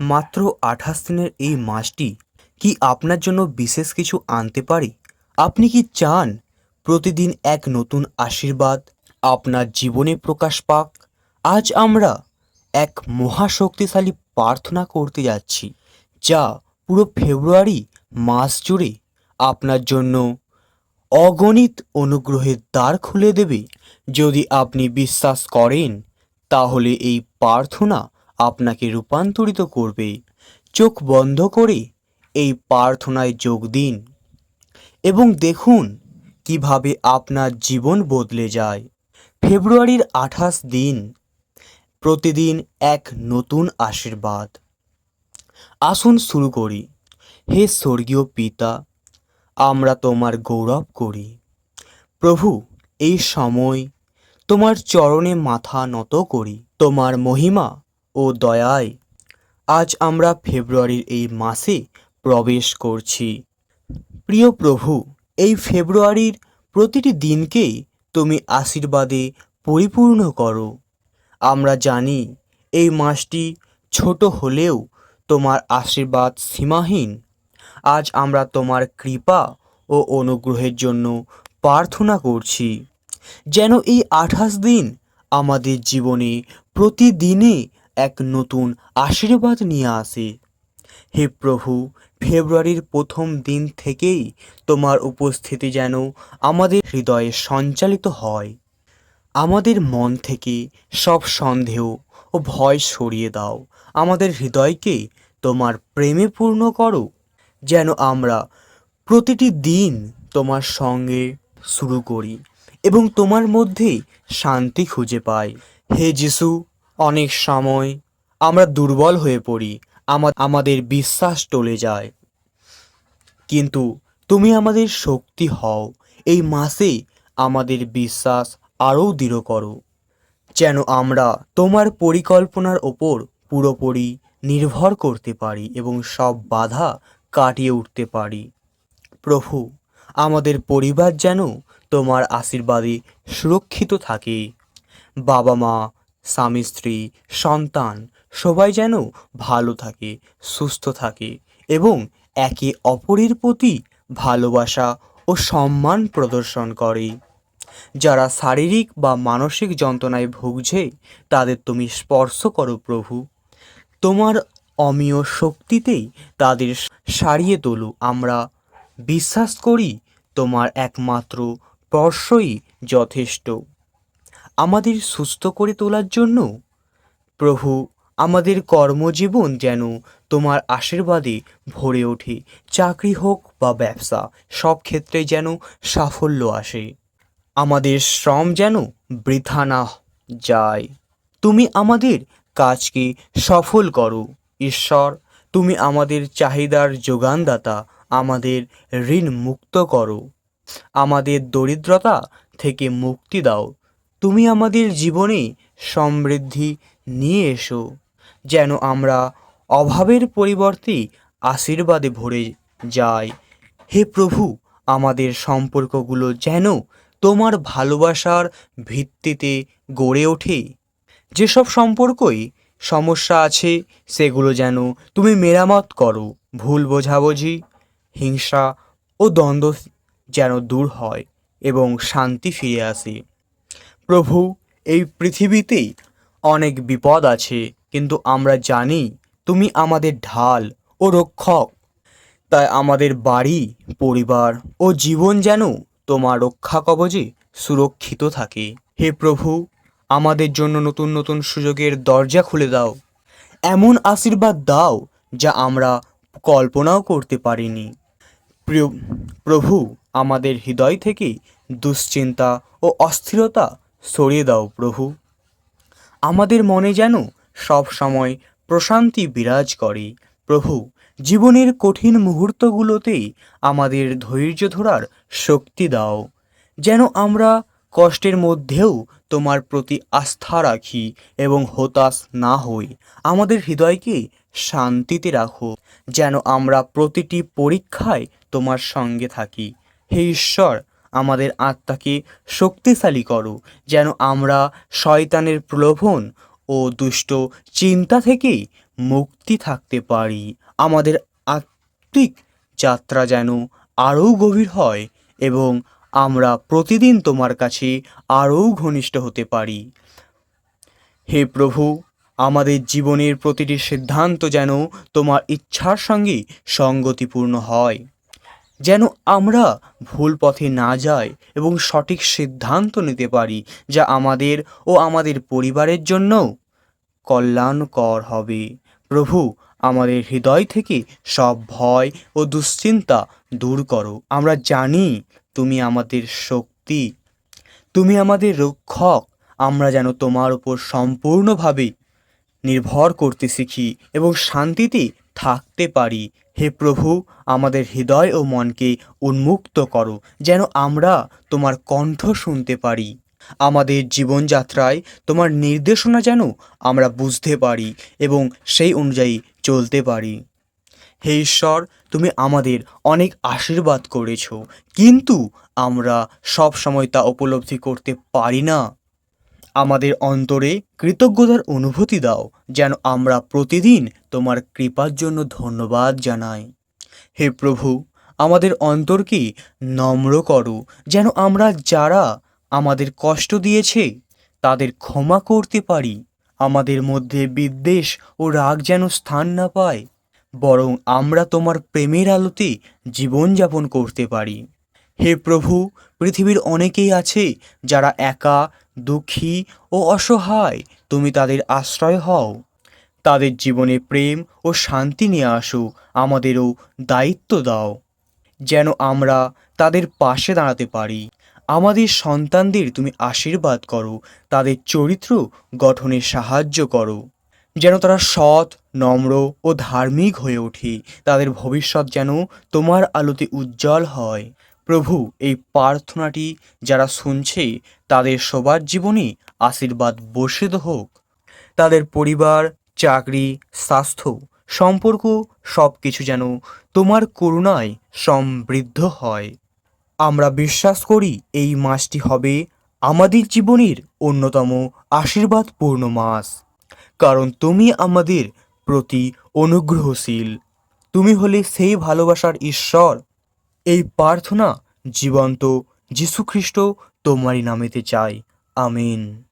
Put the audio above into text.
মাত্র আঠাশ দিনের এই মাসটি কি আপনার জন্য বিশেষ কিছু আনতে পারি? আপনি কি চান প্রতিদিন এক নতুন আশীর্বাদ, আপনার জীবনে প্রকাশ পাক? আজ আমরা এক মহাশক্তিশালী প্রার্থনা করতে যাচ্ছি, যা পুরো ফেব্রুয়ারি মাস জুড়ে আপনার জন্য অগণিত অনুগ্রহের দ্বার খুলে দেবে। যদি আপনি বিশ্বাস করেন, তাহলে এই প্রার্থনা আপনাকে রূপান্তরিত করবে। চোখ বন্ধ করে এই প্রার্থনায় যোগ দিন এবং দেখুন কীভাবে আপনার জীবন বদলে যায়। ফেব্রুয়ারির আঠাশ দিন, প্রতিদিন এক নতুন আশীর্বাদ। আসুন শুরু করি। হে স্বর্গীয় পিতা, আমরা তোমার গৌরব করি। প্রভু, এই সময় তোমার চরণে মাথা নত করি। তোমার মহিমা ও দয়ায়। আজ আমরা ফেব্রুয়ারির এই মাসে প্রবেশ করছি। প্রিয় প্রভু, এই ফেব্রুয়ারির প্রতিটি দিনকেই তুমি আশীর্বাদে পরিপূর্ণ করো। আমরা জানি এই মাসটি ছোট হলেও তোমার আশীর্বাদ সীমাহীন। আজ আমরা তোমার কৃপা ও অনুগ্রহের জন্য প্রার্থনা করছি, যেন এই আঠাশ দিন আমাদের জীবনে প্রতিদিনে এক নতুন আশীর্বাদ নিয়ে আসে। হে প্রভু, ফেব্রুয়ারির প্রথম দিন থেকেই তোমার উপস্থিতি যেন আমাদের হৃদয়ে সঞ্চালিত হয়। আমাদের মন থেকে সব সন্দেহ ও ভয় সরিয়ে দাও। আমাদের হৃদয়কে তোমার প্রেমে পূর্ণ করো, যেন আমরা প্রতিটি দিন তোমার সঙ্গে শুরু করি এবং তোমার মধ্যেই শান্তি খুঁজে পাই। হে যিশু অনেক সময় আমরা দুর্বল হয়ে পড়ি, আমা- আমাদের বিশ্বাস টলে যায়। কিন্তু তুমি আমাদের শক্তি হও, এই মাসে আমাদের বিশ্বাস আরও দৃঢ় করো। যেন আমরা তোমার পরিকল্পনার ওপর পুরোপুরি নির্ভর করতে পারি এবং সব বাধা কাটিয়ে উঠতে পারি। প্রভু, আমাদের পরিবার যেন তোমার আশীর্বাদে সুরক্ষিত থাকে। বাবা মা স্বামী, স্ত্রী, সন্তান, সবাই যেন ভালো থাকে, সুস্থ থাকে এবং একে অপরের প্রতি ভালোবাসা ও সম্মান প্রদর্শন করে। যারা শারীরিক বা মানসিক যন্ত্রণায় ভুগছে, তাদের তুমি স্পর্শ করো প্রভু। তোমার অমীয় শক্তিতেই তাদের সারিয়ে তোলো। আমরা বিশ্বাস করি, তোমার একমাত্র স্পর্শই যথেষ্ট। আমাদের সুস্থ করে তোলার জন্য? প্রভু, আমাদের কর্মজীবন যেন তোমার আশীর্বাদে ভরে ওঠে, চাকরি হোক বা ব্যবসা, সব ক্ষেত্রে যেন সাফল্য আসে। আমাদের শ্রম যেন বৃথা না যায়। তুমি আমাদের কাজকে সফল করো, ঈশ্বর। তুমি আমাদের চাহিদার যোগানদাতা, আমাদের ঋণ মুক্ত করো। আমাদের দরিদ্রতা থেকে মুক্তি দাও তুমি আমাদের জীবনে সমৃদ্ধি নিয়ে এসো, যেন আমরা অভাবের পরিবর্তে আশীর্বাদে ভরে যাই। হে প্রভু, আমাদের সম্পর্কগুলো যেন তোমার ভালোবাসার ভিত্তিতে গড়ে ওঠে। যেসব সম্পর্কই সমস্যা আছে, সেগুলো যেন তুমি মেরামত করো। ভুল বোঝাবুঝি, হিংসা ও দ্বন্দ্ব যেন দূর হয় এবং শান্তি ফিরে আসে। প্রভু, এই পৃথিবীতেই অনেক বিপদ আছে, কিন্তু আমরা জানি তুমি আমাদের ঢাল ও রক্ষক। তাই আমাদের বাড়ি, পরিবার ও জীবন যেন তোমার রক্ষা কবচে সুরক্ষিত থাকে। হে প্রভু, আমাদের জন্য নতুন নতুন সুযোগের দরজা খুলে দাও। এমন আশীর্বাদ দাও যা আমরা কল্পনাও করতে পারিনি। প্রভু আমাদের হৃদয় থেকে দুশ্চিন্তা ও অস্থিরতা সরিয়ে দাও প্রভু। আমাদের মনে যেন সব সময় প্রশান্তি বিরাজ করে। প্রভু, জীবনের কঠিন মুহূর্তগুলোতেই আমাদের ধৈর্য ধরার শক্তি দাও। যেন আমরা কষ্টের মধ্যেও তোমার প্রতি আস্থা রাখি এবং হতাশ না হই। আমাদের হৃদয়কে শান্তিতে রাখো, যেন আমরা প্রতিটি পরীক্ষায় তোমার সঙ্গে থাকি। হে ঈশ্বর আমাদের আত্মাকে শক্তিশালী করো, যেন আমরা শয়তানের প্রলোভন ও দুষ্ট চিন্তা থেকেই মুক্তি থাকতে পারি। আমাদের আত্মিক যাত্রা যেন আরও গভীর হয় এবং আমরা প্রতিদিন তোমার কাছে আরও ঘনিষ্ঠ হতে পারি। হে প্রভু, আমাদের জীবনের প্রতিটি সিদ্ধান্ত যেন তোমার ইচ্ছার সঙ্গে সঙ্গতিপূর্ণ হয়। যেন আমরা ভুল পথে না যাই এবং সঠিক সিদ্ধান্ত নিতে পারি যা আমাদের ও আমাদের পরিবারের জন্যও কল্যাণকর হবে। প্রভু, আমাদের হৃদয় থেকে সব ভয় ও দুশ্চিন্তা দূর করো। আমরা জানি তুমি আমাদের শক্তি। তুমি আমাদের রক্ষক। আমরা যেন তোমার উপর সম্পূর্ণভাবে নির্ভর করতে শিখি এবং শান্তিতে থাকতে পারি। হে প্রভু, আমাদের হৃদয় ও মনকে উন্মুক্ত করো, যেন আমরা তোমার কণ্ঠ শুনতে পারি। আমাদের জীবনযাত্রায় তোমার নির্দেশনা যেন আমরা বুঝতে পারি এবং সেই অনুযায়ী চলতে পারি। হে ঈশ্বর, তুমি আমাদের অনেক আশীর্বাদ করেছ, কিন্তু আমরা সব সময় তা উপলব্ধি করতে পারি না। আমাদের অন্তরে কৃতজ্ঞতার অনুভূতি দাও, যেন আমরা প্রতিদিন তোমার কৃপার জন্য ধন্যবাদ জানাই। হে প্রভু, আমাদের অন্তরকে নম্র করো, যেন আমরা যারা আমাদের কষ্ট দিয়েছে, তাদের ক্ষমা করতে পারি। আমাদের মধ্যে বিদ্বেষ ও রাগ যেন স্থান না পায়, বরং আমরা তোমার প্রেমের আলোতে জীবনযাপন করতে পারি। হে প্রভু, পৃথিবীর অনেকেই আছে যারা একা দুঃখী ও অসহায়, তুমি তাদের আশ্রয় হও। তাদের জীবনে প্রেম ও শান্তি নিয়ে আসো, আমাদেরও দায়িত্ব দাও। যেন আমরা তাদের পাশে দাঁড়াতে পারি। আমাদের সন্তানদের তুমি আশীর্বাদ করো, তাদের চরিত্র গঠনে সাহায্য করো। যেন তারা সৎ, নম্র ও ধার্মিক হয়ে ওঠে, তাদের ভবিষ্যৎ যেন তোমার আলোতে উজ্জ্বল হয়। প্রভু, এই প্রার্থনাটি যারা শুনছে, তাদের সবার জীবনে আশীর্বাদ বর্ষিত হোক। তাদের পরিবার, চাকরি, স্বাস্থ্য সম্পর্ক সব কিছু যেন তোমার করুণায় সমৃদ্ধ হয়। আমরা বিশ্বাস করি এই মাসটি হবে আমাদের জীবনের অন্যতম আশীর্বাদপূর্ণ মাস। কারণ তুমি আমাদের প্রতি অনুগ্রহশীল। তুমি হলে সেই ভালোবাসার ঈশ্বর এই প্রার্থনা জীবন্ত যীশুখ্রিস্ট তোমারই নামেতে চাই। আমিন।